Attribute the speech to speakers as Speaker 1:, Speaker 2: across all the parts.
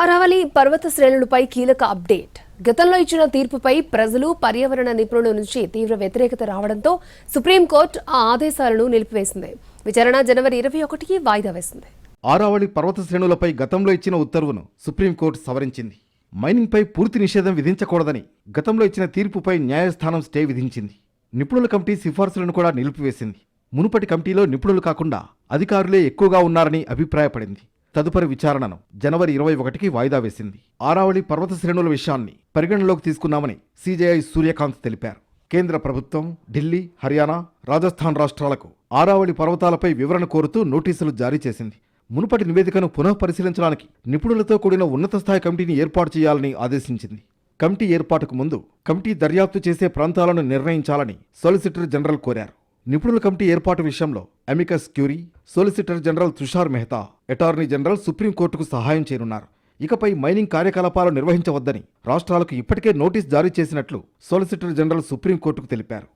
Speaker 1: అరవలి పర్వత శ్రేణులపై కీలక అప్డేట్. గతంలో ఇచ్చిన తీర్పుపై ప్రజలు పర్యావరణ నిపుణుల నుంచి తీవ్ర వ్యతిరేకత రావడంతో సుప్రీంకోర్టు ఆ ఆదేశాలను నిలిపివేసింది. విచారణ జనవరి ఇరవై ఒకటికి వాయిదా వేసింది.
Speaker 2: ఆరావళి పర్వత శ్రేణులపై గతంలో ఇచ్చిన ఉత్తర్వును సుప్రీంకోర్టు సవరించింది. మైనింగ్పై పూర్తి నిషేధం విధించకూడదని గతంలో ఇచ్చిన తీర్పుపై న్యాయస్థానం స్టే విధించింది. నిపుణుల కమిటీ సిఫార్సులను కూడా నిలిపివేసింది. మునుపటి కమిటీలో నిపుణులు కాకుండా అధికారులే ఎక్కువగా ఉన్నారని అభిప్రాయపడింది. తదుపరి విచారణను జనవరి ఇరవై ఒకటికి వాయిదా వేసింది. ఆరావళి పర్వత శ్రేణుల విషయాన్ని పరిగణనలోకి తీసుకున్నామని సీజేఐ సూర్యకాంత్ తెలిపారు. కేంద్ర ప్రభుత్వం ఢిల్లీ హర్యానా రాజస్థాన్ రాష్ట్రాలకు ఆరావళి పర్వతాలపై వివరణ కోరుతూ నోటీసులు జారీ చేసింది. మునుపటి నివేదికను పునః పరిశీలించడానికి నిపుణులతో కూడిన ఉన్నత స్థాయి కమిటీని ఏర్పాటు చేయాలని ఆదేశించింది. కమిటీ ఏర్పాటుకు ముందు కమిటీ దర్యాప్తు చేసే ప్రాంతాలను నిర్ణయించాలని సొలిసిటర్ జనరల్ కోరారు. నిపుణుల కమిటీ ఏర్పాటు విషయంలో amicus curiae solicitor general Tushar Mehta attorney general సుప్రీంకోర్టుకు సహాయం చేయనున్నారు. ఇకపై మైనింగ్ కార్యకలాపాలు నిర్వహించవద్దని రాష్ట్రాలకు ఇప్పటికే నోటీస్ జారీ చేసినట్లు సొలిసిటర్ జనరల్ సుప్రీంకోర్టుకు తెలిపారు.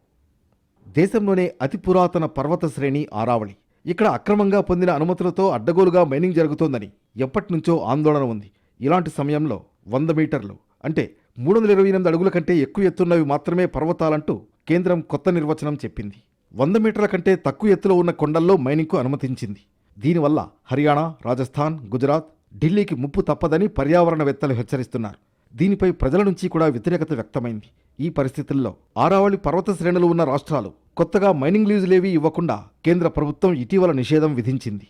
Speaker 2: దేశంలోనే అతి పురాతన పర్వత శ్రేణి ఆరావళి. ఇక్కడ అక్రమంగా పొందిన అనుమతులతో అడ్డగోలుగా మైనింగ్ జరుగుతోందని ఎప్పటినుంచో ఆందోళన ఉంది. ఇలాంటి సమయంలో వంద మీటర్లు అంటే మూడు వందల ఇరవై ఎనిమిది అడుగుల కంటే ఎక్కువ ఎత్తున్నవి మాత్రమే పర్వతాలంటూ కేంద్రం కొత్త నిర్వచనం చెప్పింది. వంద మీటర్ల కంటే తక్కువ ఎత్తులో ఉన్న కొండల్లో మైనింగ్కు అనుమతించింది. దీనివల్ల హర్యానా రాజస్థాన్ గుజరాత్ ఢిల్లీకి ముప్పు తప్పదని పర్యావరణవేత్తలు హెచ్చరిస్తున్నారు. దీనిపై ప్రజల నుంచి కూడా వ్యతిరేకత వ్యక్తమైంది. ఈ పరిస్థితుల్లో ఆరావళి పర్వత శ్రేణులు ఉన్న రాష్ట్రాలు కొత్తగా మైనింగ్ లీజులేవీ ఇవ్వకుండా కేంద్ర ప్రభుత్వం ఇటీవల నిషేధం విధించింది.